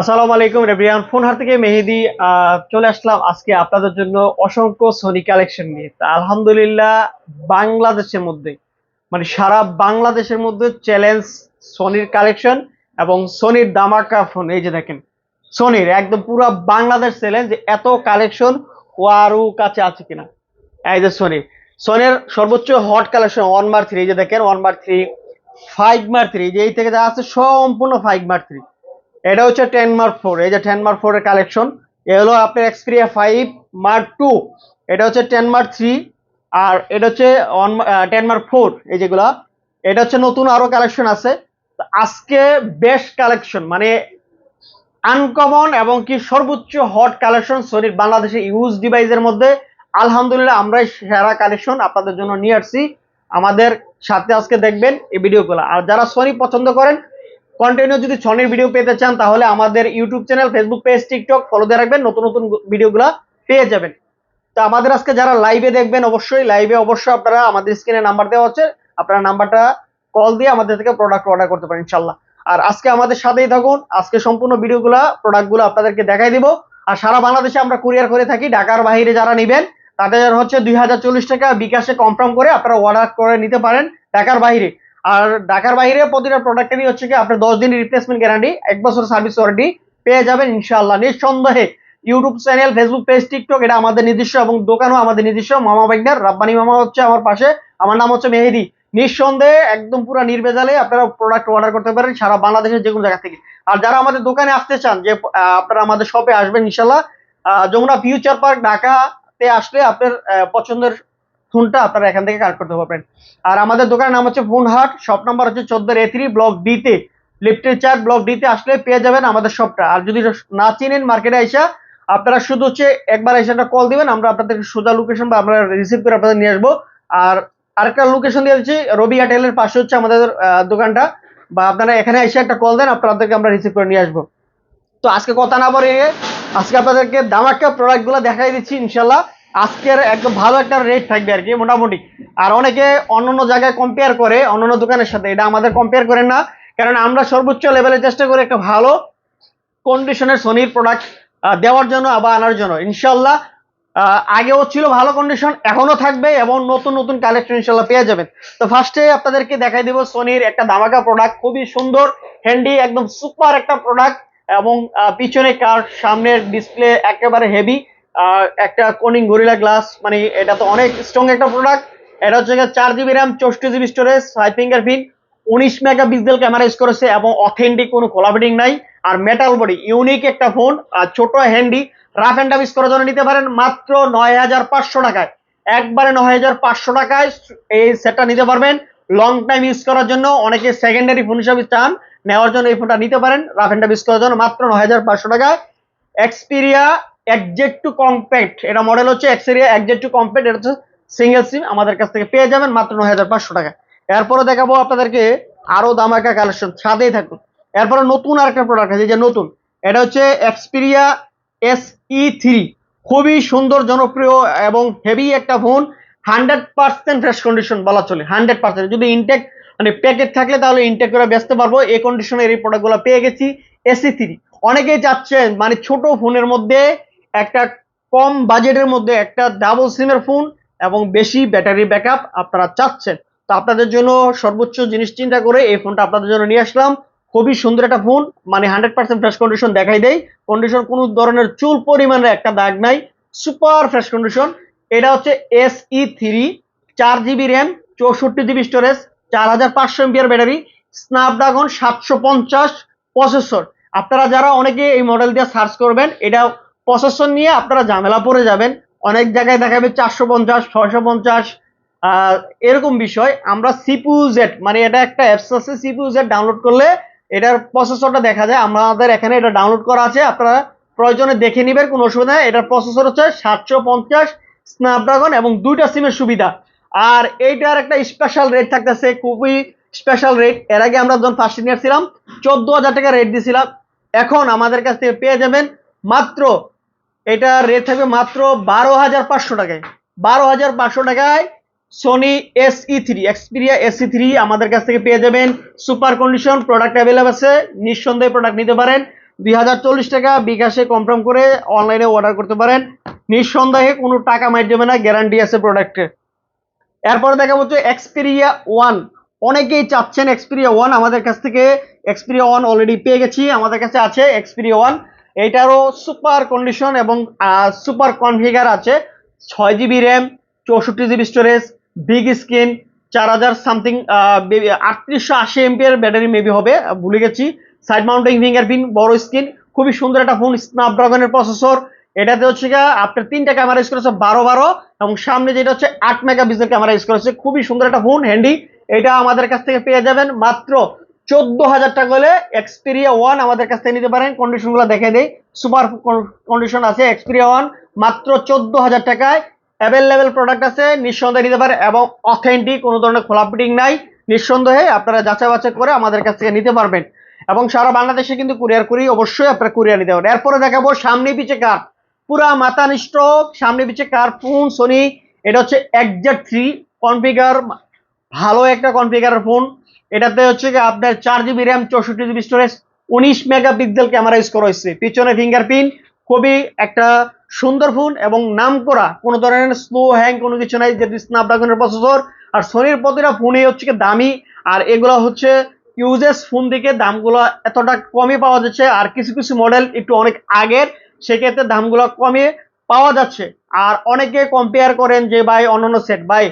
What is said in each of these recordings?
আসসালামু আলাইকুম রেবিয়ান ফোন হার থেকে মেহেদি চলে আসলাম আজকে আপনাদের জন্য অসংখ্য সোনি কালেকশন নিয়ে। তা আলহামদুলিল্লাহ বাংলাদেশের মধ্যে মানে সারা বাংলাদেশের মধ্যে চ্যালেঞ্জ সোনির কালেকশন এবং সোনির দামাকা ফোন এই যে দেখেন সোনির একদম পুরো বাংলাদেশ চ্যালেঞ্জ এত কালেকশন ও আরও কাছে আছে কিনা। এই যে সোনির সোনির সর্বোচ্চ hot collection one mark three এই যে দেখেন one mark three five mark three যে এই থেকে যা আছে সম্পূর্ণ ফাইভ মার থ্রি এটা হচ্ছে টেন মার্ক ফোর এই যে টেন মার্ক ফোর এর কালেকশন এ হলো আপনার এক্সপিরিয়া ফাইভ মার্ক টু এটা হচ্ছে টেন মার্ক থ্রি আর এটা হচ্ছে টেন মার্ক ফোর এই যেগুলা। এটা হচ্ছে নতুন আরও কালেকশন আছে। আজকে বেস্ট কালেকশন মানে আনকমন এবং কি সর্বোচ্চ হট কালেকশন সনির বাংলাদেশে ইউজ ডিভাইসের মধ্যে। আলহামদুলিল্লাহ, আমরাই সেরা কালেকশন আপনাদের জন্য নিয়ে আসছি। আমাদের সাথে আজকে দেখবেন এই ভিডিওগুলো আর যারা সনি পছন্দ করেন কন্টিনিউ যদি সনির ভিডিও পেতে চান, তাহলে আমাদের YouTube channel Facebook page TikTok follow দিয়ে রাখবেন, নতুন নতুন ভিডিওগুলো পেয়ে যাবেন। তো আমাদের আজকে যারা লাইভে দেখবেন, অবশ্যই লাইভে অবশ্যই আপনারা আমাদের স্ক্রিনে নাম্বার দেওয়া হচ্ছে, আপনারা নাম্বারটা কল দিয়ে আমাদের থেকে প্রোডাক্ট অর্ডার করতে পারেন ইনশাল্লাহ আর আজকে আমাদের সাথেই থাকুন, আজকে সম্পূর্ণ ভিডিওগুলো প্রোডাক্টগুলো আপনাদেরকে দেখাই দিব। আর সারা বাংলাদেশে আমরা কুরিয়ার করে থাকি, ঢাকার বাইরে যারা নেবেন, তাদের হচ্ছে দুই হাজার চল্লিশ টাকা বিকাশে কনফার্ম করে আপনারা অর্ডার করে নিতে পারেন ঢাকার বাইরে। আর ঢাকার বাইরে প্রতিটা প্রোডাক্টেরই হচ্ছে কি আপনার দশ দিন রিপ্লেসমেন্ট গ্যারান্টি এক বছর সার্ভিস ওয়ারেন্টি পেয়ে যাবেন ইনশাআল্লাহ। নিঃসন্দেহে YouTube channel Facebook page TikTok এটা আমাদের নিজস্ব এবং দোকানও আমাদের নিজস্ব। মামা বাইকনার রাব্বানি মামা হচ্ছে আমার পাশে। আমার নাম হচ্ছে মেহেদি। নিঃসন্দেহে একদম পুরো নির্ভেজালে আপনারা প্রোডাক্ট অর্ডার করতে পারেন সারা বাংলাদেশের যে কোনো জায়গা থেকে। আর যারা আমাদের দোকানে আসতে চান, যে আপনারা আমাদের শপে আসবেন ইনশাল্লাহ যমুনা ফিউচার পার্ক ঢাকাতে আসলে আপনার পছন্দের ফোনটা আপনারা এখান থেকে কালেক্ট করতে পারবেন। আর আমাদের দোকানের নাম হচ্ছে ফোন হাট শপ নাম্বার হচ্ছে চোদ্দ এ থ্রি, ব্লক ডিতে লিফটের চার, ব্লক ডিতে আসলে পেয়ে যাবেন আমাদের শপটা। আর যদি না চিনেন মার্কেটে আইসা, আপনারা শুধু হচ্ছে একবার এসে একটা কল দিবেন, আমরা আপনাদের সোজা লোকেশন বা আমরা রিসিভ করে আপনাদের নিয়ে আসব। আর আরেকটা লোকেশন দিয়ে দিচ্ছি, রবি এয়ারটেলের পাশে হচ্ছে আমাদের দোকানটা। বা আপনারা এখানে এসে একটা কল দেন, আপনাদেরকে আমরা রিসিভ করে নিয়ে আসব। তো আজকে কথা না বলে আজকে আপনাদেরকে দামাক্কা প্রোডাক্টগুলো দেখাই দিচ্ছি ইনশাল্লাহ আজকের একদম ভালো একটা রেট থাকবে আর কি, মোটামুটি। আর অনেকে অন্যান্য জায়গায় কম্পেয়ার করে, অন্যান্য দোকানের সাথে। এটা আমাদের কম্পেয়ার করেন না, কারণ আমরা সর্বোচ্চ লেভেলে চেষ্টা করি একটা ভালো কন্ডিশনের সোনির প্রোডাক্ট দেওয়ার জন্য, আবার আনার জন্য। ইনশাল্লাহ আগেও ছিল ভালো কন্ডিশন এখনও থাকবে এবং নতুন নতুন কালেকশন ইনশাল্লাহ পেয়ে যাবেন। তো ফার্স্টে আপনাদেরকে দেখাই দিব সোনির একটা দামাকা প্রোডাক্ট খুবই সুন্দর হ্যান্ডি একদম সুপার একটা প্রোডাক্ট এবং পিছনে কার সামনের ডিসপ্লে একেবারে হেভি একটা কোনিং গরিলা গ্লাস মানে এটা তো অনেক স্ট্রং একটা প্রোডাক্ট এটা হচ্ছে চার জিবি র্যাম চৌষট্টি GB storage five fingerprint উনিশ মেগা পিক্সেল ক্যামেরা ইউজ করেছে এবং অথেন্টিক কোনো কোলাবিটিং নাই। আর মেটাল বডি ইউনিক একটা ফোন আর ছোট handy rough and tough use করার জন্য নিতে পারেন মাত্র নয় হাজার পাঁচশো টাকায়। একবারে নয় হাজার পাঁচশো টাকায় এই সেটটা নিতে পারবেন। লং টাইম ইউজ করার জন্য অনেকে সেকেন্ডারি ফোন হিসাবে চান, নেওয়ার জন্য এই ফোনটা নিতে পারেন রাফ অ্যান্ড ইউজ করার জন্য মাত্র নয় হাজার পাঁচশো টাকায়। এক্সপিরিয়া একজেট টু কম্প্যাক্ট এটা মডেল হচ্ছে এক্সপিরিয়া একজেট টু কম্প্যাক্ট এটা হচ্ছে সিঙ্গেল সিম আমাদের কাছ থেকে পেয়ে যাবেন মাত্র নয় হাজার পাঁচশো টাকা। এরপরে দেখাবো আপনাদেরকে আরও দামাকা কালেকশন ছাদেই থাকুন। এরপরে নতুন আরেকটা প্রোডাক্ট আছে যে নতুন, এটা হচ্ছে এক্সপিরিয়া এস ই থ্রি খুবই সুন্দর, জনপ্রিয় এবং হেভি একটা phone hundred percent fresh condition বলা চলে হান্ড্রেড পার্সেন্ট যদি ইনটেক মানে প্যাকেট থাকলে তাহলে ইনটেক করে বেচতে পারব, এই কন্ডিশনের এই প্রোডাক্টগুলো পেয়ে গেছি এসি থ্রি অনেকেই চাচ্ছেন মানে ছোট ফোনের মধ্যে একটা কম বাজেটের মধ্যে একটা ডাবল সিমের ফোন এবং বেশি ব্যাটারি ব্যাকআপ আপনারা চাচ্ছেন। তো আপনাদের জন্য সর্বোচ্চ জিনিস চিন্তা করে এই ফোনটা আপনাদের জন্য নিয়ে আসলাম। খুবই সুন্দর একটা ফোন মানে হান্ড্রেড পার্সেন্ট ফ্রেশ কন্ডিশন দেখাই দেয় কন্ডিশন কোনো ধরনের চুল পরিমাণের একটা দাগ নাই সুপার ফ্রেশ কন্ডিশন এটা হচ্ছে এস ই থ্রি চার জিবি র্যাম চৌষট্টি জিবি স্টোরেজ চার হাজার পাঁচশো এমপিআর ব্যাটারি স্ন্যাপড্রাগন সাতশো পঞ্চাশ প্রসেসর আপনারা যারা অনেকে এই মডেল দিয়ে সার্চ করবেন এটা প্রসেসর নিয়ে আপনারা ঝামেলা পড়ে যাবেন। অনেক জায়গায় দেখা যাবে চারশো পঞ্চাশ, ছয়শো পঞ্চাশ এরকম বিষয়। আমরা সিপিউ জেড মানে এটা একটা অ্যাপস আছে সিপিউ জেড ডাউনলোড করলে এটার প্রসেসরটা দেখা যায়। আমাদের এখানে এটা ডাউনলোড করা আছে, আপনারা প্রয়োজনে দেখে নেবেন, কোনো অসুবিধা নেই। এটার প্রসেসর হচ্ছে সাতশো পঞ্চাশ স্ন্যাপড্রাগন এবং দুইটা সিমের সুবিধা। আর এইটার একটা স্পেশাল রেট থাকতেছে, খুবই স্পেশাল রেট এর আগে আমরা যখন ফার্স্ট ছিলাম, চোদ্দ হাজার টাকা রেট দিয়েছিলাম এখন আমাদের কাছ থেকে পেয়ে যাবেন মাত্র এটা রেট থাকবে মাত্র বারো হাজার পাঁচশো টাকায়। বারো হাজার পাঁচশো টাকায় Sony S E three Xperia S E three আমাদের কাছ থেকে পেয়ে যাবেন। সুপার কন্ডিশন প্রোডাক্ট অ্যাভেলেবল আছে, নিঃসন্দেহে প্রোডাক্ট নিতে পারেন। দুই হাজার চল্লিশ টাকা বিকাশে কনফার্ম করে অনলাইনে অর্ডার করতে পারেন। নিঃসন্দেহে কোনো টাকা মাইর দেবে না গ্যারান্টি আছে প্রোডাক্টে এরপরে দেখা হচ্ছে এক্সপিরিয়া ওয়ান অনেকেই চাচ্ছেন এক্সপিরিয়া ওয়ান আমাদের কাছ থেকে এক্সপিরিয়া ওয়ান অলরেডি পেয়ে গেছি, আমাদের কাছে আছে এক্সপিরিয়া ওয়ান এইটারও সুপার কন্ডিশন এবং সুপার কনফিগার আছে। ছয় জিবি র্যাম চৌষট্টি জিবি স্টোরেজ বিগ স্ক্রিন চার হাজার সামথিং আটত্রিশশো আশি এমপিয়ার ব্যাটারি মেবি হবে ভুলে গেছি। সাইড মাউন্টিং ফিঙ্গারপ্রিন্ট বড় স্ক্রিন খুবই সুন্দর একটা ফোন স্ন্যাপড্রাগনের প্রসেসর এটাতে হচ্ছে আপনার তিনটা ক্যামেরা ইউজ করেছে, বারো বারো, এবং সামনে যেটা হচ্ছে আট মেগা পিক্সেল ক্যামেরা ইউজ করেছে। খুবই সুন্দর একটা ফোন হ্যান্ডি এটা আমাদের কাছ থেকে পেয়ে যাবেন। মাত্র চোদ্দ হাজার টাকা হলে এক্সপিরিয়া ওয়ান আমাদের কাছ থেকে নিতে পারেন। কন্ডিশনগুলো দেখে দেই। সুপার কন্ডিশন আছে এক্সপিরিয়া ওয়ান মাত্র চোদ্দ হাজার টাকায় অ্যাভেলেবেল প্রোডাক্ট আছে। নিঃসন্দেহে নিতে পারে এবং অথেন্টিক কোনো ধরনের খোলা ফিটিং নাই। নিঃসন্দেহে আপনারা যাচাই বাছাই করে আমাদের কাছ থেকে নিতে পারবেন। এবং সারা বাংলাদেশে কিন্তু কুরিয়ার করি, অবশ্যই আপনারা কুরিয়ার নিতে পারেন এরপরে দেখাবো সামনে পিছে কার। পুরা মাথা নিষ্ট সামনে পিছে কার ফোন সোনি এটা হচ্ছে একজেট থ্রি কনফিগার ভালো একটা কনফিগারের ফোন এটাতে হচ্ছে কি আপনার চার জিবি র্যাম চৌষট্টি জিবি স্টোরেজ উনিশ মেগা পিক্সেল ক্যামেরা ইউজ করা হয়েছে। পিছনে ফিঙ্গারপ্রিন্ট খুবই একটা সুন্দর ফোন এবং নাম করা, কোনো ধরনের স্লো হ্যাং কোনো কিছু নাই যেটি স্ন্যাপড্রাগনের প্রসেসর আর সোনির প্রতিটা ফোনই হচ্ছে কি দামি, আর এগুলো হচ্ছে ইউজেস ফোন থেকে দামগুলো এতটা কমই পাওয়া যাচ্ছে, আর কিছু কিছু মডেল একটু অনেক আগের, সেক্ষেত্রে দামগুলো কমে পাওয়া যাচ্ছে। আর অনেকে কম্পেয়ার করেন যে, ভাই, অন্যান্য সেট ভাই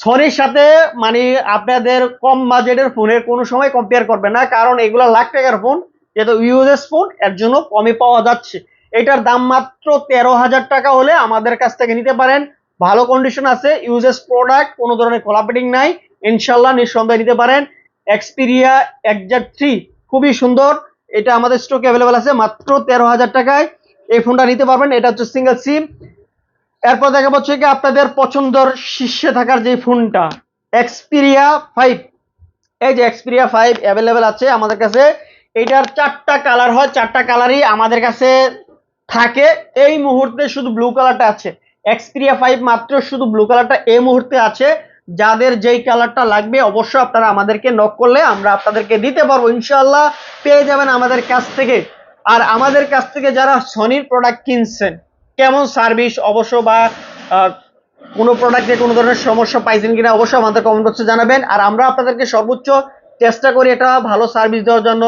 সনির সাথে মানে আপনাদের কম বাজেটের ফোনের কোনো সময় কম্পেয়ার করবে না, কারণ এগুলো লাখ টাকার ফোন, যেহেতু ইউজেস ফোন এর জন্য কমে পাওয়া যাচ্ছে। এটার দাম মাত্র তেরো হাজার টাকা হলে আমাদের কাছ থেকে নিতে পারেন। ভালো কন্ডিশন আছে ইউজেস প্রোডাক্ট কোনো ধরনের কোলাপেটিং নাই, ইনশাল্লাহ নিঃসন্দেহে নিতে পারেন। এক্সপিরিয়া একজাট থ্রি খুবই সুন্দর। এটা আমাদের স্টকে অ্যাভেলেবেল আছে মাত্র তেরো হাজার টাকায়। এই ফোনটা নিতে পারবেন, এটা হচ্ছে সিঙ্গেল সিম এরপর দেখা হচ্ছে কি আপনাদের পছন্দের শীর্ষে থাকার যে ফোনটা এক্সপিরিয়া ফাইভ এই যে এক্সপিরিয়া ফাইভ অ্যাভেলেবেল আছে আমাদের কাছে। এটার চারটা কালার হয়, চারটা কালারই আমাদের কাছে থাকে। এই মুহূর্তে শুধু ব্লু কালারটা আছে। এক্সপিরিয়া ফাইভ মাত্র শুধু ব্লু কালারটা এই মুহূর্তে আছে। যাদের যেই কালারটা লাগবে অবশ্যই আপনারা আমাদেরকে নক করলে আমরা আপনাদেরকে দিতে পারব ইনশাল্লাহ পেয়ে যাবেন আমাদের কাছ থেকে। আর আমাদের কাছ থেকে যারা সনির প্রোডাক্ট কিনছেন কেমন সার্ভিস অবশ্য বা কোনো প্রোডাক্টে কোনো ধরনের সমস্যা পাইছেন কিনা অবশ্যই আমাদের কমেন্ট বক্সে জানাবেন। আর আমরা আপনাদেরকে সর্বোচ্চ চেষ্টা করি এটা ভালো সার্ভিস দেওয়ার জন্য।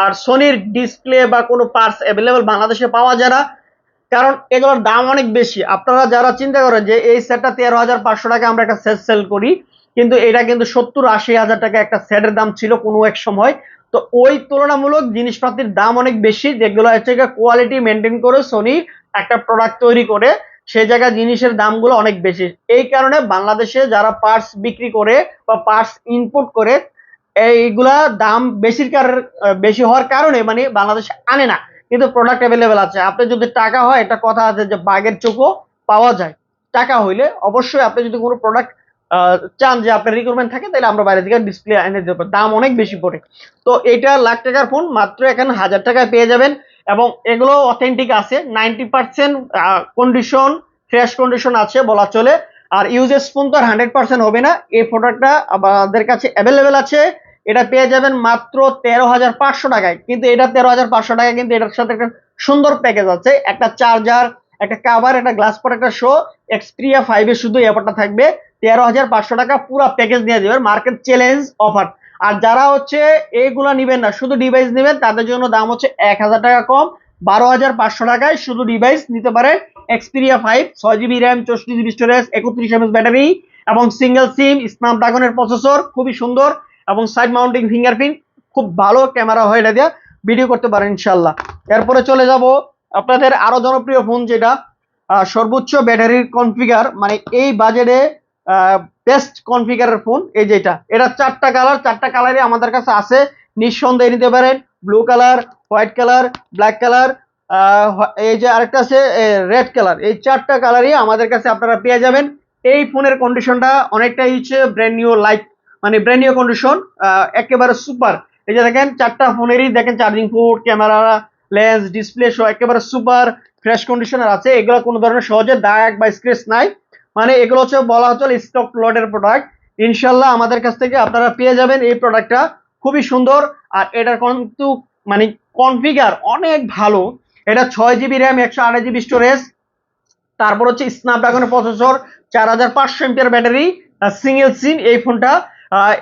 আর সোনির ডিসপ্লে বা কোনো পার্টস অ্যাভেলেবেল বাংলাদেশে পাওয়া যায় না। কারণ এগুলোর দাম অনেক বেশি। আপনারা যারা চিন্তা করেন যে এই সেটটা তেরো হাজার পাঁচশো টাকা আমরা একটা সেট সেল করি, কিন্তু এটা কিন্তু সত্তর আশি হাজার টাকা একটা সেটের দাম ছিল কোনো এক সময়। তো ওই তুলনামূলক জিনিসপাতির দাম অনেক বেশি। যেগুলো হচ্ছে কোয়ালিটি মেনটেন করে সোনি একটা প্রোডাক্ট তৈরি করে সেই জায়গায় জিনিসের দামগুলো অনেক বেশি। এই কারণে বাংলাদেশে যারা পার্টস বিক্রি করে বা পার্টস ইনপুট করে, এইগুলা দাম বেশির বেশি হওয়ার কারণে মানে বাংলাদেশে আনে না। কিন্তু প্রোডাক্ট অ্যাভেলেবেল আছে। আপনি যদি টাকা হয়, একটা কথা আছে যে বাঘের চোখও পাওয়া যায়। টাকা হইলে অবশ্যই আপনি যদি কোনো প্রোডাক্ট চান যে আপনার রিকোয়ারমেন্ট থাকে, তাহলে আমরা বাইরে থেকে ডিসপ্লে এনে দেবো। দাম অনেক বেশি পড়ে। তো এটা লাখ টাকার ফোন মাত্র এখানে হাজার টাকায় পেয়ে যাবেন। এবং এগুলো অথেন্টিক আছে। Ninety percent condition fresh condition আছে বলা চলে। আর ইউজেস ফোন তো আর হান্ড্রেড পার্সেন্ট হবে না। এই প্রোডাক্টটা আমাদের কাছে অ্যাভেলেবেল আছে। এটা পেয়ে যাবেন মাত্র তেরো হাজার পাঁচশো টাকায়। কিন্তু এটা তেরো হাজার পাঁচশো টাকায় কিন্তু এটার সাথে একটা সুন্দর প্যাকেজ আছে। একটা চার্জার একটা কাভার একটা গ্লাস পর একটা শো এক্সপ্রিয়া ফাইভে শুধু ব্যাপারটা থাকবে। তেরো হাজার পাঁচশো টাকা পুরো প্যাকেজ নিয়ে দেবেন মার্কেট চ্যালেঞ্জ অফার আর যারা হচ্ছে এইগুলা নিবেন না, শুধু ডিভাইস নেবেন, তাদের জন্য দাম হচ্ছে এক হাজার টাকা কম। বারো হাজার পাঁচশো টাকায় শুধু ডিভাইস নিতে পারেন এক্সপিরিয়া ফাইভ ছয় জিবি র্যাম চৌষট্টি জিবি স্টোরেজ একত্রিশ এমএস ব্যাটারি এবং সিঙ্গেল সিম স্ন্যাপড্রাগনের প্রসেসর খুবই সুন্দর এবং সাইড মাউন্টিং ফিঙ্গারপ্রিন্ট খুব ভালো ক্যামেরা হয় এটা দিয়ে। ভিডিও করতে পারেন ইনশাল্লাহ এরপরে চলে যাব আপনাদের আরও জনপ্রিয় ফোন যেটা সর্বোচ্চ ব্যাটারির কনফিগার মানে এই বাজেটে বেস্ট কনফিগারের ফোন এই যে এটা এটা চারটা কালার চারটা কালারই আমাদের কাছে আছে। নিঃসন্দেহে নিতে পারেন blue colour white colour black colour এই যে আরেকটা আছে রেড কালার এই চারটা কালারই আমাদের কাছে আপনারা পেয়ে যাবেন। এই ফোনের কন্ডিশনটা অনেকটাই হচ্ছে ব্র্যান্ড নিউ লাইট মানে ব্র্যান্ড নিউ কন্ডিশন একেবারে সুপার এই যে দেখেন, চারটা ফোনেরই দেখেন charging port camera lens display সহ একেবারে সুপার ফ্রেশ কন্ডিশনার আছে। এগুলো কোনো ধরনের সহজে দাগ বা স্ক্রেচ নাই। মানে এগুলো হচ্ছে বলা হচ্ছে স্টক লটের প্রোডাক্ট ইনশাল্লাহ আমাদের কাছ থেকে আপনারা পেয়ে যাবেন এই প্রোডাক্টটা খুবই সুন্দর আর এটার কিন্তু মানে কনফিগার অনেক ভালো। এটা ছয় জিবি র্যাম একশো আড়াই জিবি স্টোরেজ তারপর হচ্ছে স্ন্যাপড্রাগনের প্রসেসর চার হাজার পাঁচশো এমপিয়ার ব্যাটারি সিঙ্গেল সিম এই ফোনটা।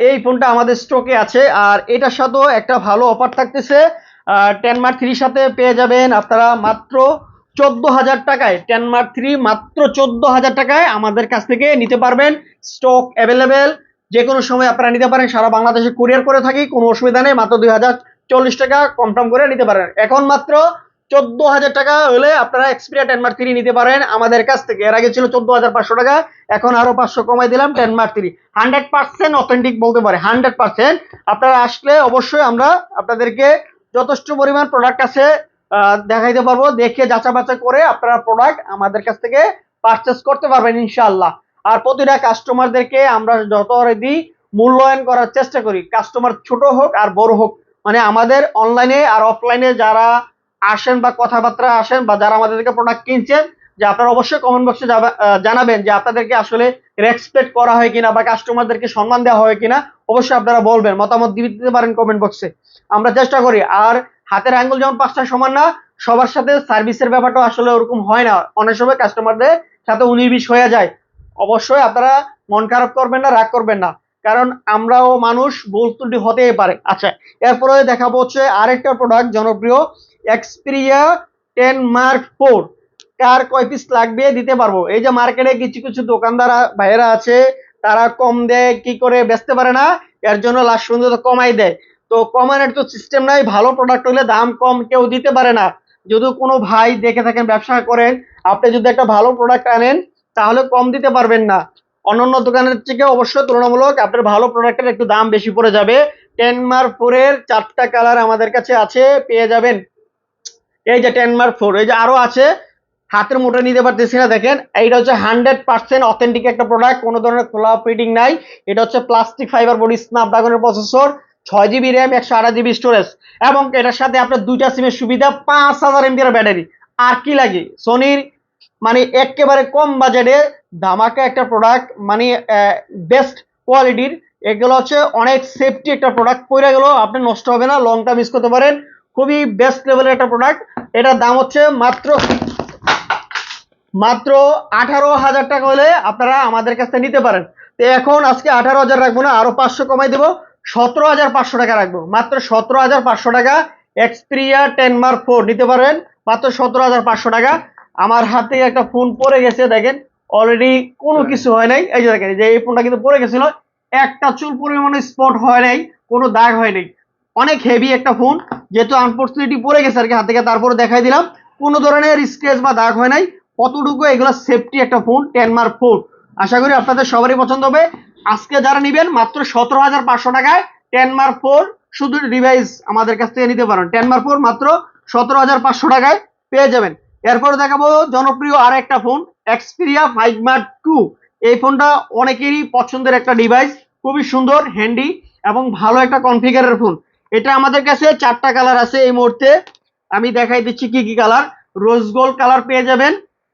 এই ফোনটা আমাদের স্টকে আছে। আর এটার সাথেও একটা ভালো অফার থাকতেছে। টেন মার্ক থ্রির সাথে পেয়ে যাবেন আপনারা মাত্র চোদ্দ হাজার টাকায় টেন মার্ক থ্রি মাত্র চোদ্দ হাজার টাকায় আমাদের কাছ থেকে নিতে পারবেন স্টক অ্যাভেলেবেল যে কোনো সময় আপনারা নিতে পারেন, সারা বাংলাদেশে কুরিয়ার করে থাকি, কোনো অসুবিধা নেই, মাত্র দুই হাজার চল্লিশ টাকা কনফার্ম করে নিতে পারেন। এখন মাত্র চোদ্দ হাজার টাকা হলে আপনারা এক্সপিরিয়া টেন মার্ক থ্রি নিতে পারেন আমাদের কাছ থেকে। এর আগে ছিল চোদ্দ হাজার পাঁচশো টাকা, এখন আরও পাঁচশো কমাই দিলাম ten mark three hundred percent authentic বলতে পারে হান্ড্রেড পার্সেন্ট আপনারা আসলে অবশ্যই আমরা আপনাদেরকে যথেষ্ট পরিমাণ প্রোডাক্ট আছে দেখাইতে পারব, দেখে যাচা বাচা করে আপনারা প্রোডাক্ট আমাদের কাছ থেকে পারচেস করতে পারবেন ইনশাল্লাহ আর প্রতিটা কাস্টমারদেরকে আমরা যত দিই মূল্যায়ন করার চেষ্টা করি। কাস্টমার ছোট হোক আর বড় হোক মানে আমাদের অনলাইনে আর অফলাইনে যারা আসেন বা কথাবার্তা আসেন বা যারা আমাদের থেকে প্রোডাক্ট কিনছেন, যে আপনারা অবশ্যই কমেন্ট বক্সে জানাবেন যে আপনাদেরকে আসলে রেসপেক্ট করা হয় কিনা বা কাস্টমারদেরকে সম্মান দেওয়া হয় কিনা, অবশ্যই আপনারা বলবেন, মতামত দিতে পারেন কমেন্ট বক্সে আমরা চেষ্টা করি। আর হাতের আঙ্গুল যেমন পাঁচটা সমান না, সবার সাথে সার্ভিসের ব্যাপারটা আসলে ওরকম হয় না। অনেক সময় কাস্টমারদের সাথে উনিশ বিশ হয়ে যায়। অবশ্যই আপনারা মন খারাপ করবেন না, রাগ করবেন না। কারণ আমরাও মানুষ, ভুল ত্রুটি হতেই পারে। আচ্ছা এরপরে দেখাবো হচ্ছে আরেকটা প্রোডাক্ট জনপ্রিয় এক্সপিরিয়া টেন মার্ক ফোর কার কয় পিস লাগবে দিতে পারব? এই যে মার্কেটে কিছু কিছু দোকানদার, ভাইয়েরা আছে, তারা কম দেয়, কি করে, বেচতে পারে না, এর জন্য লাস্ট পর্যন্ত কমাই দেয়। তো কমানোর তো সিস্টেম নাই, ভালো প্রোডাক্ট হলে দাম কম কেউ দিতে পারে না। যদি কোনো ভাই দেখে থাকেন, ব্যবসা করেন, আপনি যদি একটা ভালো প্রোডাক্ট আনেন, তাহলে কম দিতে পারবেন না। অন্যান্য দোকানের থেকে অবশ্যই তুলনামূলক আপনার ভালো প্রোডাক্টের একটু দাম বেশি পড়ে যাবে। টেন মার্ক ফোরের চারটা কালার আমাদের কাছে আছে, পেয়ে যাবেন। এই যে টেন মার্ক ফোর এই যে আরও আছে। হাতের মুঠে নিতে পারতেছি না, দেখেন। এইটা হচ্ছে হান্ড্রেড পার্সেন্ট অথেন্টিক একটা প্রোডাক্ট কোনো ধরনের খোলা ফিটিং নাই। এটা হচ্ছে প্লাস্টিক ফাইবার বডি স্ন্যাপড্রাগনের প্রসেসর ছয় জিবি র্যাম একশো আঠাশ জিবি স্টোরেজ এবং এটার সাথে আপনার দুইটা সিমের সুবিধা, পাঁচ হাজার এমপিআর ব্যাটারি আর কি লাগে? সোনির মানে একেবারে কম বাজেটে ধামাকা একটা প্রোডাক্ট মানে বেস্ট কোয়ালিটির এগুলো হচ্ছে অনেক সেফটি একটা প্রোডাক্ট পড়ে গেলেও আপনি নষ্ট হবে না লং টাইম ইউজ করতে পারেন। খুবই বেস্ট লেভেলের একটা প্রোডাক্ট এটার দাম হচ্ছে মাত্র মাত্র আঠারো হাজার টাকা হলে আপনারা আমাদের কাছ থেকে নিতে পারেন। তো এখন আজকে আঠারো হাজার রাখব না, আরও পাঁচশো কমাই দেবো। সতেরো হাজার পাঁচশো টাকা রাখব। মাত্র সতেরো হাজার পাঁচশো টাকা এক্সপিরিয়া টেন মার্ক ফোর নিতে পারেন। মাত্র সতেরো হাজার পাঁচশো টাকা। আমার হাতে একটা ফোন পড়ে গেছে দেখেন। অলরেডি কোনো কিছু হয় নাই। এই যে দেখেন যে এই ফোনটা কিন্তু পড়ে গেছিল। একটা চুল পরিমাণে স্পট হয় নাই কোনো দাগ হয় নাই। অনেক হেভি একটা ফোন যেহেতু আনফর্চুনেটলি পড়ে গেছে আর কি হাত থেকে তারপরে দেখাই দিলাম। কোনো ধরনের স্ক্রেচ বা দাগ হয় নাই। কতটুকু এগুলো সেফটি একটা ফোন টেন মার্ক ফোর আশা করি আপনাদের সবারই পছন্দ হবে। আজকে যারা নিবেন মাত্র সতেরো হাজার পাঁচশো টাকায় টেন মার্ক ফোর শুধু ডিভাইস আমাদের কাছ থেকে নিতে পারেন। টেন মার্ক ফোর মাত্র সতেরো হাজার পাঁচশো টাকায় পেয়ে যাবেন। এরপরে দেখাবো জনপ্রিয় আর একটা phone Xperia five mark two এই ফোনটা অনেকেরই পছন্দের একটা ডিভাইস খুবই সুন্দর হ্যান্ডি এবং ভালো একটা কনফিগারের ফোন এটা আমাদের কাছে চারটা কালার আছে এই মুহূর্তে। আমি দেখাই দিচ্ছি কি কি কালার রোজ গোল্ড কালার পেয়ে যাবেন।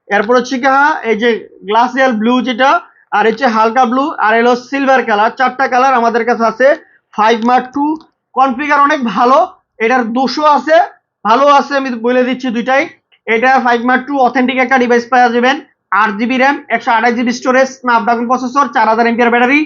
এরপর হচ্ছে এই যে গ্লাসিয়াল ব্লু যেটা আর হচ্ছে হালকা ব্লু, আর এলো সিলভার কালার চারটা কালার আমাদের কাছে আছে ফাইভ মার্ক টু কনফিগার অনেক ভালো, এটার দোষও আছে, ভালো আছে, আমি বলে দিচ্ছি দুইটাই। এটা ফাইভ মার্ক টু অথেন্টিক একটা ডিভাইস পাওয়া যাবেন, আট জিবি র্যাম একশো আঠাশ জিবি স্টোরেজ স্ন্যাপড্রাগন প্রসেসর চার হাজার এমপিআর ব্যাটারি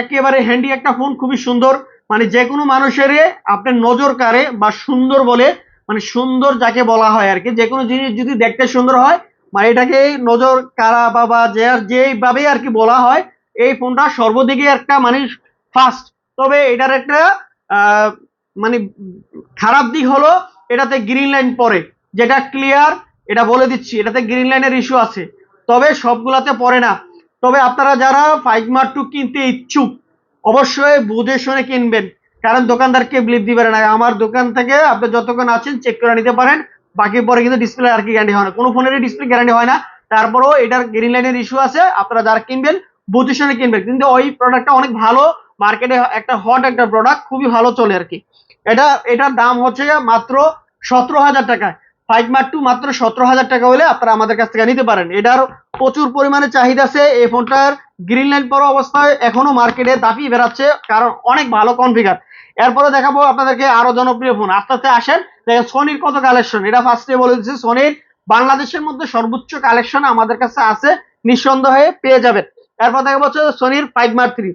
একেবারে হ্যান্ডি একটা ফোন খুবই সুন্দর। মানে যে কোনো মানুষের আপনার নজর কারে বা সুন্দর বলে মানে সুন্দর যাকে বলা হয় আর কি। যে কোনো জিনিস যদি দেখতে সুন্দর হয় মানে এটাকে নজর, কারা, বাবা, যে যেভাবে আর কি বলা হয়, এই ফোনটা সর্বদিকে একটা মানে ফাস্ট তবে এটার একটা মানে খারাপ দিক হলো, এটাতে গ্রিন লাইন পরে যেটা ক্লিয়ার এটা বলে দিচ্ছি, এটাতে গ্রিন লাইনের ইস্যু আছে। তবে সবগুলাতে পড়ে না। তবে আপনারা যারা ফাইভ মার্ক টু কিনতে ইচ্ছুক, অবশ্যই বুঝে শুনে কিনবেন। কারণ দোকানদারকে বিলিভ দিবে না। আমার দোকান থেকে আপনি যতক্ষণ আছেন চেক করে নিতে পারেন। বাকি পরে কিন্তু ডিসপ্লে আর কি গ্যারান্টি হয় না। কোনো ফোনেরই ডিসপ্লে গ্যারান্টি হয় না। তারপরেও এটার গ্রিন লাইনের ইস্যু আছে। আপনারা যারা কিনবেন বুঝে শুনে কিনবেন। কিন্তু ওই প্রোডাক্টটা অনেক ভালো মার্কেটে একটা হট একটা প্রোডাক্ট খুবই ভালো চলে আর কি। এটা, এটার দাম হচ্ছে মাত্র সতেরো হাজার টাকা। ফাইভ মার্ক টু মাত্র সতেরো হাজার টাকা হলে আপনারা আমাদের কাছ থেকে নিতে পারেন। এটার প্রচুর পরিমাণে চাহিদা আছে। এই ফোনটার গ্রিন লাইন পরা অবস্থায় এখনও মার্কেটে দাপি বেড়াচ্ছে। কারণ অনেক ভালো কনফিগার এরপরে দেখাবো আপনাদেরকে আরও জনপ্রিয় ফোন। আস্তে আস্তে আসেন। দেখেন সোনির কত কালেকশন এটা ফার্স্টে বলে দিচ্ছি সোনির বাংলাদেশের মধ্যে সর্বোচ্চ কালেকশন আমাদের কাছে আছে, নিঃসন্দেহে পেয়ে যাবেন। এরপর দেখা হচ্ছে সোনির ফাইভ মার্ক থ্রি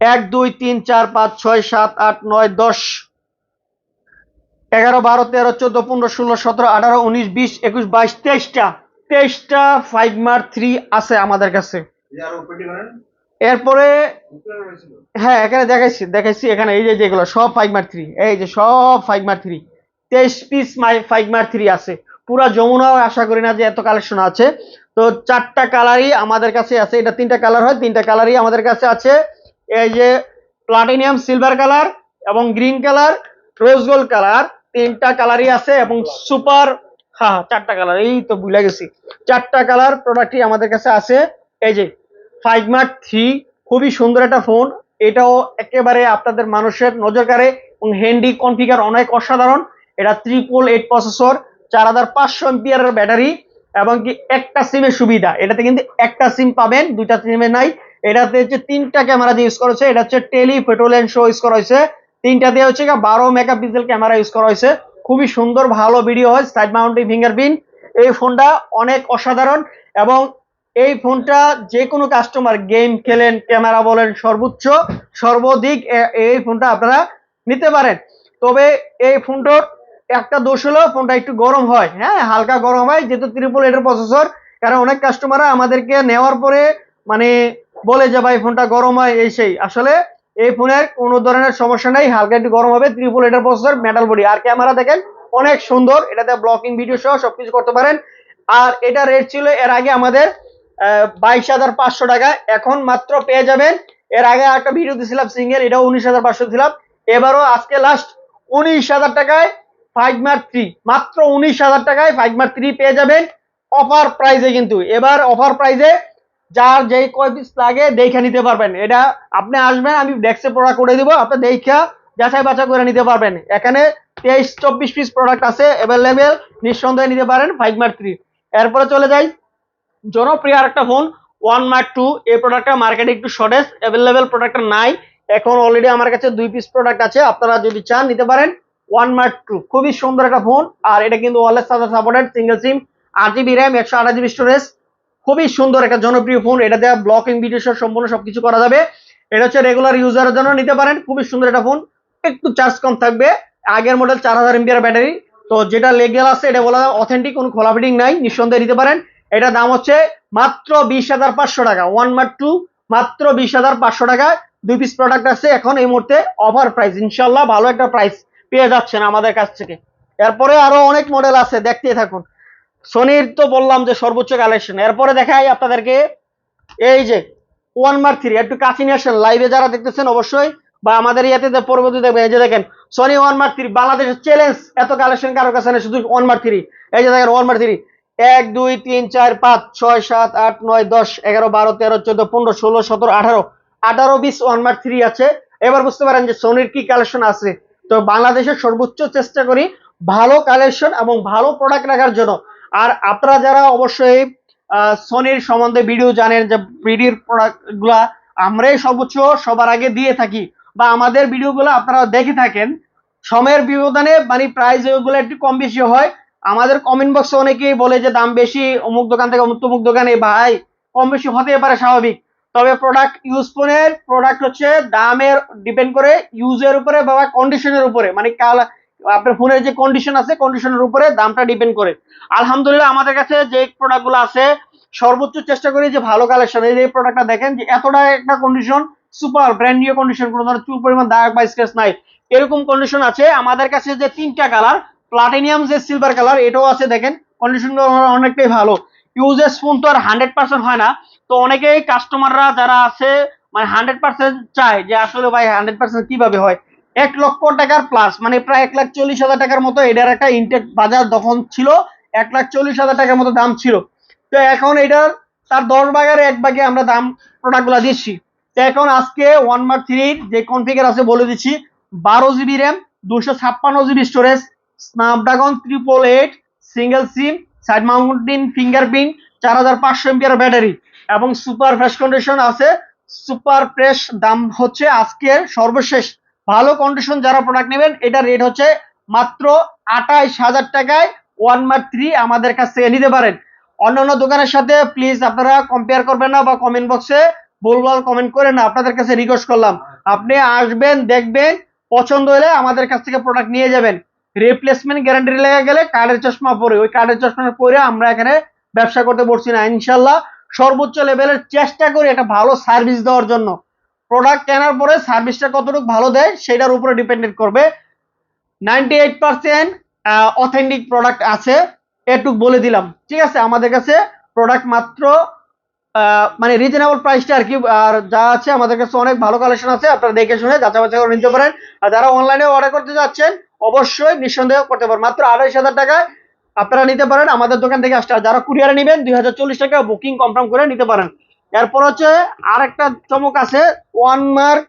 এক, দুই, তিন, চার, পাঁচ, ছয়, সাত, আট, নয়, দশ, এগারো, বারো, তেরো, চোদ্দ, পনেরো, ষোলো, সতেরো, আঠারো, উনিশ, বিশ, একুশ, বাইশ, তেইশটা। তেইশটা ফাইভ মার্ক থ্রি আছে আমাদের কাছে। এরপরে হ্যাঁ এখানে দেখাইছি দেখাইছি এখানে এই যে যেগুলো সব ফাইভ মার্ক থ্রি এই যে সব ফাইভ মার্ক থ্রি তেইশ piece my five mark three আছে। পুরা যমুনাও আশা করি না যে এত কালেকশন আছে। তো চারটা কালারই আমাদের কাছে আছে এটা তিনটা কালার হয় তিনটা কালারই আমাদের কাছে আছে। এই যে প্লাটিনিয়াম সিলভার কালার এবং green colour rose gold colour তিনটা কালারই আছে এবং সুপার হ্যাঁ চারটা কালার এই তো ভুলে গেছি। চারটা কালার প্রোডাক্টই আমাদের কাছে আছে। এই যে ফাইভ মার্ক থ্রি খুবই সুন্দর একটা ফোন এটাও একেবারে আপনাদের মানুষের নজর কাড়ে এবং হ্যান্ডি কনফিগার অনেক অসাধারণ। এটা ত্রিপল এইট প্রসেসর চার হাজার পাঁচশো এমপিয়ারের ব্যাটারি এবং কি একটা সিমের সুবিধা। এটাতে কিন্তু একটা সিম পাবেন, দুইটা সিমে নাই। এটাতে হচ্ছে তিনটা ক্যামেরা দিয়ে ইউজ করা হয়েছে। এটা হচ্ছে টেলি ফটো লেন্স ইউজ করা হয়েছে। তিনটা দিয়ে হচ্ছে বারো মেগাপিক্সেল ক্যামেরা ইউজ করা হয়েছে। খুবই সুন্দর, ভালো ভিডিও হয় সাইড মাউন্টিং ফিঙ্গারপ্রিন্ট এই ফোনটা অনেক অসাধারণ এবং এই ফোনটা যে কোনো কাস্টমার গেম খেলেন ক্যামেরা বলেন, সর্বোচ্চ, সর্বাধিক এই ফোনটা আপনারা নিতে পারেন। তবে এই ফোনটার একটা দোষ হলো, ফোনটা একটু গরম হয়। হ্যাঁ হালকা গরম হয়, যেহেতু ত্রিপল এটার প্রসেসর কারণ অনেক কাস্টমাররা আমাদেরকে নেওয়ার পরে মানে বলে যে, ভাই, ফোনটা গরম হয়, এই সেই। আসলে এই ফোনের কোনো ধরনের সমস্যা নাই, হালকা একটু গরম হবে ত্রিপল এটার প্রসেসর মেটাল বডি আর ক্যামেরা দেখেন, অনেক সুন্দর, এটাতে ব্লকিং ভিডিও সহ সবকিছু করতে পারেন। আর এটা রেট ছিল, এর আগে আমাদের বাইশ হাজার পাঁচশো টাকা। এখন মাত্র পেয়ে যাবেন। এর আগে একটা ভিডিও দিয়েছিলাম সিঙ্গেল এটাও উনিশ হাজার পাঁচশো দিলাম। এবারও আজকে লাস্ট উনিশ হাজার টাকায় ফাইভ মার্ক থ্রি মাত্র উনিশ হাজার টাকায় ফাইভ মার্ক থ্রি পেয়ে যাবেন। অফার প্রাইজে কিন্তু। এবার অফার প্রাইজে যার যেই কয় পিস লাগে দেখে নিতে পারবেন। এটা আপনি আসবেন, আমি ডেস্কে প্রোডাক্ট করে দিব, আপনি দেখা যাচাই বাছাই করে নিতে পারবেন। এখানে তেইশ, চব্বিশ পিস প্রোডাক্ট আছে অ্যাভেলেবেল নিঃসন্দেহে নিতে পারেন ফাইভ মার্ক থ্রি এরপরে চলে যাই। জনপ্রিয় আরেকটা ফোন ওয়ান মার্ক টু এই প্রোডাক্টটা মার্কেটে একটু শর্টেজ অ্যাভেলেবেল প্রোডাক্টটা নাই। এখন অলরেডি আমার কাছে দুই পিস প্রোডাক্ট আছে, আপনারা যদি চান নিতে পারেন ওয়ান মার্ক টু খুবই সুন্দর একটা ফোন আর এটা কিন্তু wireless charger supported single SIM আট জিবি র্যাম একশো আঠাশ জিবি স্টোরেজ খুবই সুন্দর একটা জনপ্রিয় ফোন এটা দেওয়া ব্লকিং ভিডিও সহ সম্পূর্ণ সবকিছু করা যাবে। এটা হচ্ছে রেগুলার ইউজারের জন্য নিতে পারেন, খুবই সুন্দর একটা ফোন একটু চার্জ কম থাকবে, আগের মডেল চার হাজার এমপিআর ব্যাটারি তো যেটা লেগেল আছে, এটা বলা অথেন্টিক কোনো খোলা ফিটিং নাই, নিঃসন্দেহে নিতে পারেন। এটা দাম হচ্ছে মাত্র বিশ হাজার পাঁচশো টাকা ওয়ান মার্ক টু মাত্র বিশ হাজার পাঁচশো টাকা। দুই পিস প্রোডাক্ট আছে, এখন এই মুহূর্তে অফার প্রাইস ইনশাল্লাহ ভালো একটা প্রাইস পেয়ে যাচ্ছেন আমাদের কাছ থেকে। এরপরে আরও অনেক মডেল আছে দেখতে থাকুন। সোনির তো বললাম যে সর্বোচ্চ কালেকশন এরপরে দেখাই আপনাদেরকে এই যে ওয়ান মার্ক থ্রি একটু কাছে নিয়ে আসেন। লাইভে যারা দেখতেছেন অবশ্যই, বা আমাদের ইয়াতে পরবর্তী দেখবেন, এই যে দেখেন সোনি ওয়ান মার্ক থ্রি বাংলাদেশের চ্যালেঞ্জ এত কালেকশন কারোর কাছে শুধু ওয়ান মার্ক থ্রি এই যে দেখেন ওয়ান মার্ক থ্রি এক, দুই, তিন, চার, পাঁচ, ছয়, সাত, আট, নয়, দশ, এগারো, বারো, তেরো, চোদ্দ, পনেরো, ষোলো, সতেরো, আঠারো আঠারো বিশ ওয়ান মার্ক থ্রি আছে। এবার বুঝতে পারেন যে সোনির কি কালেকশন আছে। তো বাংলাদেশের সর্বোচ্চ চেষ্টা করি ভালো কালেকশন এবং ভালো প্রোডাক্ট রাখার জন্য। আর আপনারা যারা অবশ্যই সোনির সম্বন্ধে ভিডিও জানেন যে ভিডিওর প্রোডাক্টগুলা আমরাই সর্বোচ্চ সবার আগে দিয়ে থাকি বা আমাদের ভিডিওগুলো আপনারা দেখে থাকেন। সময়ের ব্যবধানে মানে প্রাইস ওগুলো একটু কম বেশি হয়। আমাদের কমেন্ট বক্সে অনেকেই বলে যে দাম বেশি, অমুক দোকান থেকে অমুক তমুক দোকানে ভাই, কম বেশি হতে পারে স্বাভাবিক। তবে প্রোডাক্ট ইউজ ফোনের প্রোডাক্ট হচ্ছে দামের ডিপেন্ড করে ইউজের উপরে বা কন্ডিশনের উপরে। মানে কাল আপনার ফোনের যে কন্ডিশন আছে কন্ডিশনের উপরে দামটা ডিপেন্ড করে। আলহামদুলিল্লাহ আমাদের কাছে যে প্রোডাক্টগুলো আছে, সর্বোচ্চ চেষ্টা করি যে ভালো কালেকশন এই যে প্রোডাক্টটা দেখেন যে এতটা একটা condition super brand new condition কোনো ধরনের চুল পরিমাণ দাগ বা স্ক্র্যাচ নাই। এরকম কন্ডিশন আছে। আমাদের কাছে যে তিনটা কালার প্লাটিনিয়াম যে সিলভার কালার এটাও আছে দেখেন। কন্ডিশন অনেকটাই ভালো। ইউজেস ফোন তো আর হান্ড্রেড পার্সেন্ট হয় না। তো অনেকেই কাস্টমাররা যারা আছে মানে হান্ড্রেড পার্সেন্ট চায় যে আসলে ভাই হান্ড্রেড পার্সেন্ট কীভাবে হয়? এক লক্ষ টাকার প্লাস মানে প্রায় এক লাখ চল্লিশ হাজার টাকার মতো এটার একটা ইনটেক বাজার তখন ছিল। এক লাখ চল্লিশ হাজার টাকার মতো দাম ছিল। তো এখন এটার, তার দশ ভাগের এক ভাগে আমরা দাম প্রোডাক্টগুলো দিচ্ছি। তো এখন আজকে ওয়ান মার্ক থ্রির যে কনফিগার আছে বলে দিচ্ছি, বারো জিবি র্যাম দুশো ছাপ্পান্ন GB storage Snapdragon triple eight single SIM side mounting fingerprint চার হাজার পাঁচশো এমপিআর ব্যাটারি এবং সুপার ফ্রেশ কন্ডিশন আছে। সুপার ফ্রেশ দাম হচ্ছে আজকের সর্বশেষ। ভালো কন্ডিশন যারা প্রোডাক্ট নেবেন, এটা রেট হচ্ছে মাত্র আঠাইশ হাজার টাকায় ওয়ান মার্ক থ্রি আমাদের কাছ থেকে নিতে পারেন। অন্যান্য দোকানের সাথে প্লিজ আপনারা কম্পেয়ার করবেন না বা কমেন্ট বক্সে ভুলভাল কমেন্ট করেন না, আপনাদের কাছে রিকোয়েস্ট করলাম। আপনি আসবেন, দেখবেন, পছন্দ হলে আমাদের কাছ থেকে প্রোডাক্ট নিয়ে যাবেন। রিপ্লেসমেন্ট গ্যারান্টি লেগে গেলে কার্ডের চশমা পরে, ওই কার্ডের চশমা পরে আমরা এখানে ব্যবসা করতে পারছি না। ইনশাল্লাহ সর্বোচ্চ লেভেলের চেষ্টা করি একটা ভালো সার্ভিস দেওয়ার জন্য। প্রোডাক্ট কেনার পরে সার্ভিসটা কতটুকু ভালো দেয় সেটার উপরে ডিপেন্ডেন্ট করবে। Ninety eight percent authentic product আছে, এটুক বলে দিলাম। ঠিক আছে? আমাদের কাছে প্রোডাক্ট মাত্র মানে রিজনেবল প্রাইসটা আর কি, আর যা আছে আমাদের কাছে অনেক ভালো কালেকশন আছে। আপনারা দেখে শুনে যাচাই বাছাই করে নিতে পারেন। আর যারা অনলাইনে অর্ডার করতে যাচ্ছেন অবশ্যই নিঃসন্দেহ করতে পারেন মাত্র আড়াইশ হাজার টাকায় আপনারা নিতে পারেন। আমাদের দোকান থেকে আসতে যারা কুরিয়ারে নেবেন, দুই হাজার চল্লিশ টাকা বুকিং কনফার্ম করে নিতে পারেন। এরপর হচ্ছে আর একটা চমক আছে ওয়ান মার্ক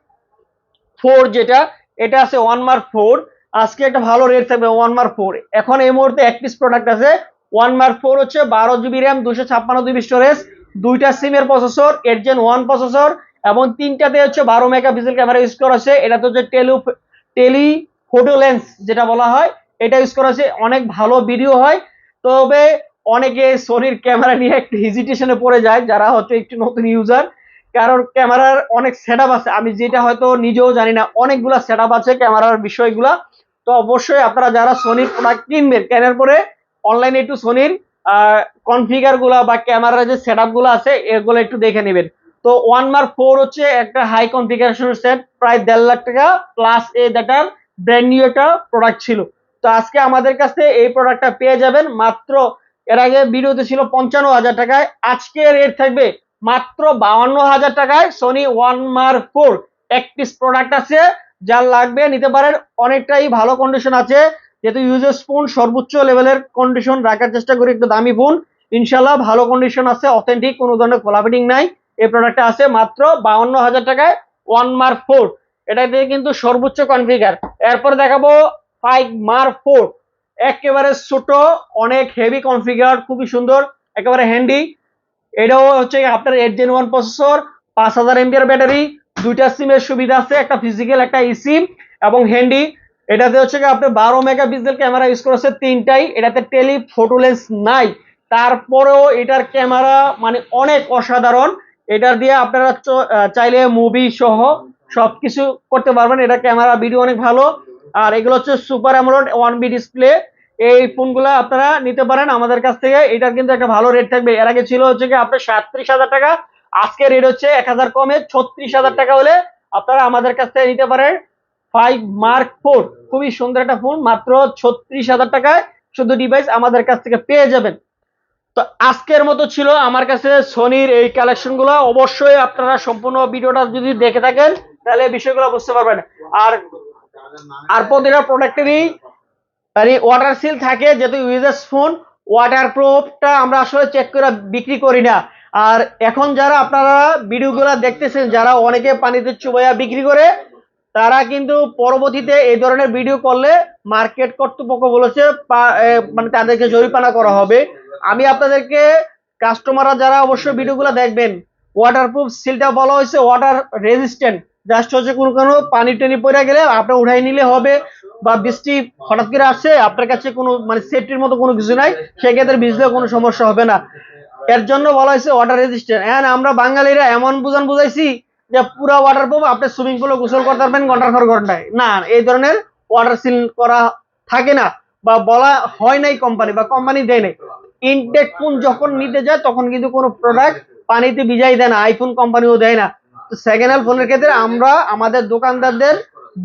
ফোর যেটা, এটা আছে ওয়ান মার্ক ফোর আজকে একটা ভালো রেট থাকবে ওয়ান মার্ক ফোর এখন এই মুহূর্তে এক পিস প্রোডাক্ট আছে। ওয়ান মার্ক ফোর হচ্ছে বারো জিবি র্যাম দুশো ছাপ্পান্ন জিবি স্টোরেজ দুইটা সিমের processor eight gen one processor এবং তিনটাতে হচ্ছে বারো মেগা পিক্সেল ক্যামেরা ইউজ করা আছে। এটাতে হচ্ছে টেলি টেলি ফোটো লেন্স যেটা বলা হয়, এটা ইউজ করা আছে অনেক ভালো ভিডিও হয়। তবে অনেকে সোনির ক্যামেরা নিয়ে একটু হেজিটেশনে পড়ে যায়, যারা হচ্ছে একটু নতুন ইউজার কারণ ক্যামেরার অনেক সেট আছে। আমি যেটা হয়তো নিজেও জানি না, অনেকগুলা সেট আছে ক্যামেরার বিষয়গুলা। তো অবশ্যই আপনারা যারা সোনির প্রোডাক্ট কিনবেন, কেনার পরে অনলাইনে একটু সোনির কনফিগারগুলা বা ক্যামেরার যে সেট আছে, এগুলো একটু দেখে নেবেন। তো ওয়ান মার্ক ফোর হচ্ছে একটা হাই কনফিগারেশন সেট প্রায় দেড় লাখ টাকা প্লাস এ দ্যাটার ব্র্যান্ড নিউ একটা প্রোডাক্ট ছিল। তো আজকে আমাদের কাছে এই প্রোডাক্টটা পেয়ে যাবেন। মাত্র এর আগে ভিডিওতে ছিল পঞ্চান্ন হাজার টাকায়। আজকে রেট থাকবে মাত্র বাউান্ন হাজার টাকায় সোনি ওয়ান মার্ক ফোর এক পিস প্রোডাক্ট আছে যার লাগবে, নিতে পারেন। অনেকটাই ভালো কন্ডিশন আছে। যেহেতু ইউজেস ফোন সর্বোচ্চ লেভেলের কন্ডিশন রাখার চেষ্টা করি, একটু দামি ফোন ইনশাল্লাহ ভালো কন্ডিশন আছে অথেন্টিক কোনো ধরনের কোলাবিটিং নাই। এই প্রোডাক্টটা আছে মাত্র বাউন্ন হাজার টাকায় ওয়ান মার্ক ফোর এটা দিয়ে কিন্তু সর্বোচ্চ কনফিগার এরপর দেখাবো ফাইভ মার ফোর একেবারে ছোট, অনেক হেভি কনফিগার খুবই সুন্দর, একেবারে হ্যান্ডি এটাও হচ্ছে আপনার এইট জেন ওয়ান প্রসেসর পাঁচ হাজার এমপিআর ব্যাটারি, দুইটা সিমের সুবিধা আছে, একটা ফিজিক্যাল একটা ই সিম এবং হ্যান্ডি এটাতে হচ্ছে কি আপনার বারো মেগা পিক্সেল ক্যামেরা ইউজ করেছে তিনটাই। এটাতে টেলি ফটো লেন্স নাই। তারপরেও এটার ক্যামেরা মানে অনেক অসাধারণ। এটার দিয়ে আপনারা চাইলে মুভি সহ সবকিছু করতে পারবেন। এটা ক্যামেরা ভিডিও অনেক ভালো। আর এগুলো হচ্ছে super AMOLED one B display এই ফোনগুলো আপনারা নিতে পারেন আমাদের কাছ থেকে। এটার কিন্তু একটা ভালো রেট থাকবে। এর আগে ছিল হচ্ছে কি আপনার সাতত্রিশ হাজার টাকা। আজকে রেট হচ্ছে এক হাজার কমে ছত্রিশ হাজার টাকা হলে আপনারা আমাদের কাছ থেকে নিতে পারেন ফাইভ মার্ক ফোর খুবই সুন্দর একটা ফোন মাত্র ছত্রিশ হাজার টাকায় শুধু ডিভাইস আমাদের কাছ থেকে পেয়ে যাবেন। তো আজকের মতো ছিল আমার কাছে সোনির এই কালেকশনগুলো। অবশ্যই আপনারা সম্পূর্ণ ভিডিওটা যদি দেখে থাকেন তাহলে বিষয়গুলো বুঝতে পারবেন। আর আর প্রতিটা প্রোডাক্টেরই মানে ওয়াটার সিল থাকে, যেহেতু ইউজার্স ফোন ওয়াটার প্রুফটা আমরা আসলে চেক করে বিক্রি করি না। আর এখন যারা আপনারা ভিডিওগুলো দেখতেছেন, যারা অনেকে পানিতে চুবাইয়া বিক্রি করে, তারা কিন্তু পরবর্তীতে এই ধরনের ভিডিও করলে মার্কেট কর্তৃপক্ষ বলেছে মানে তাদেরকে জরিমানা করা হবে। আমি আপনাদেরকে কাস্টমাররা যারা অবশ্যই ভিডিওগুলো দেখবেন ওয়াটারপ্রুফ সিলটা বলা হয়েছে ওয়াটার রেজিস্ট্যান্ট জাস্ট হচ্ছে কোনো কোনো পানি টানি পড়ে গেলে আপনার উঠাই নিলে হবে বা বৃষ্টি হঠাৎ করে আসছে, আপনার কাছে কোনো মানে সেফটির মতো কোনো কিছু নাই, সেক্ষেত্রে ভিজলে কোনো সমস্যা হবে না। এর জন্য বলা হয়েছে ওয়াটার রেজিস্ট্যান্ট হ্যাঁ আমরা বাঙালিরা এমন বুঝান বুঝাইছি যে পুরো ওয়াটার প্রুফ আপনি সুইমিং পুলে গোসল করতে পারবেন ঘণ্টার পর ঘন্টায়। না, এই ধরনের ওয়াটার সিল করা থাকে না বা বলা হয় নাই কোম্পানি বা কোম্পানি দেয় নাই। ইনটেক ফোন যখন নিতে যায়, তখন কিন্তু কোনো প্রোডাক্ট পানিতে ভিজাই দেয় না আইফোন কোম্পানিও দেয় না। সেকেন্ড হ্যান্ড ফোনের ক্ষেত্রে আমরা আমাদের দোকানদারদের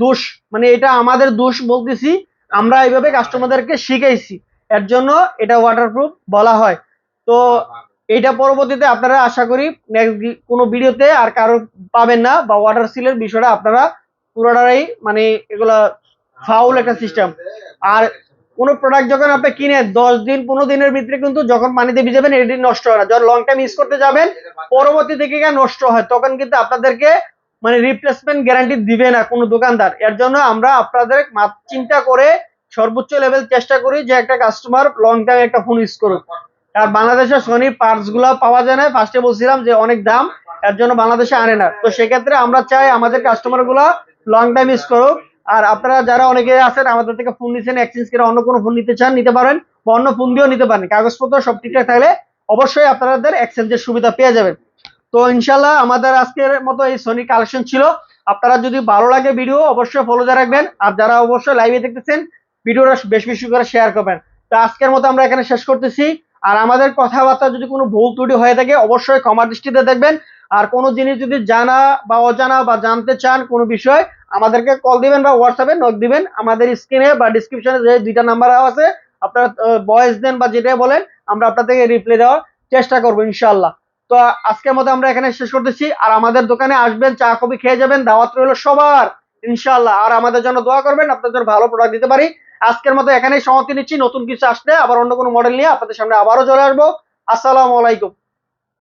দোষ মানে এটা আমাদের দোষ বলতেছি, আমরা এইভাবে কাস্টমারদেরকে শিখাইছি। এর জন্য এটা ওয়াটারপ্রুফ বলা হয়। তো এটা পরবর্তীতে আপনারা আশা করি নেক্সট কোনো ভিডিওতে আর কারও পাবেন না বা ওয়াটার সিলের বিষয়টা আপনারা পুরোটাই মানে এগুলা ফাউল একটা সিস্টেম আর কোনো প্রোডাক্ট যখন আপনি কিনে দশ দিন, পনেরো দিনের ভিতরে কিন্তু যখন পানিতে ভিজাবেন, এটি নষ্ট হয় না। যখন লং টাইম ইউজ করতে যাবেন, পরবর্তী থেকে নষ্ট হয়, তখন কিন্তু আপনাদেরকে মানে রিপ্লেসমেন্ট গ্যারান্টি দিবে না কোনো দোকানদার। এর জন্য আমরা আপনাদের চিন্তা করে সর্বোচ্চ লেভেল চেষ্টা করি যে একটা কাস্টমার লং টাইম একটা ফোন ইউজ করুক। আর বাংলাদেশে সনির পার্টসগুলো পাওয়া যায় না। ফার্স্টে বলছিলাম যে অনেক দাম, এর জন্য বাংলাদেশে আনে না। তো সেক্ষেত্রে আমরা চাই আমাদের কাস্টমারগুলা লং টাইম ইউজ করুক। আর আপনারা যারা অনেকে আছেন, আমাদের থেকে ফোন নিচ্ছেন এক্সচেঞ্জ করে অন্য কোনো ফোন নিতে চান, নিতে পারেন বা অন্য ফোন দিয়েও নিতে পারেন। কাগজপত্র সব ঠিকঠাক থাকলে অবশ্যই আপনাদের এক্সচেঞ্জের সুবিধা পেয়ে যাবেন। তো ইনশাল্লাহ আমাদের আজকের মতো এই সোনি কালেকশন ছিল। আপনারা যদি ভালো লাগে ভিডিও অবশ্যই ফলো দিয়ে রাখবেন। আর যারা অবশ্যই লাইভে দেখতেছেন, ভিডিওটা বেশ বেশি করে শেয়ার করবেন। তো আজকের মতো আমরা এখানে শেষ করতেছি। আর আমাদের কথাবার্তা যদি কোনো ভুল ত্রুটি হয়ে থাকে, অবশ্যই ক্ষমা দৃষ্টিতে দেখবেন। আর কোনো জিনিস যদি জানা বা অজানা বা জানতে চান কোনো বিষয়, আমাদেরকে কল দিবেন বা হোয়াটসঅ্যাপে নক দিবেন। আমাদের স্ক্রিনে বা ডিসক্রিপশনে যে দুইটা নাম্বার আছে, আপনারা ভয়েস দেন বা যেটাই বলেন, আমরা আপনাদেরকে রিপ্লাই দেওয়ার চেষ্টা করব ইনশাল্লাহ তো আজকের মতো আমরা এখানে শেষ করতেছি। আর আমাদের দোকানে আসবেন, চা, কফি খেয়ে যাবেন, দাওয়াত রইল সবার ইনশাল্লাহ আর আমাদের জন্য দোয়া করবেন, আপনাদের জন্য ভালো প্রোডাক্ট দিতে পারি। আজকের মতো এখানেই সমাপ্তি নিচ্ছি। নতুন কিছু আসলে আবার অন্য কোনো মডেল নিয়ে আপনাদের সামনে আবারও চলে আসব। আসসালামু আলাইকুম।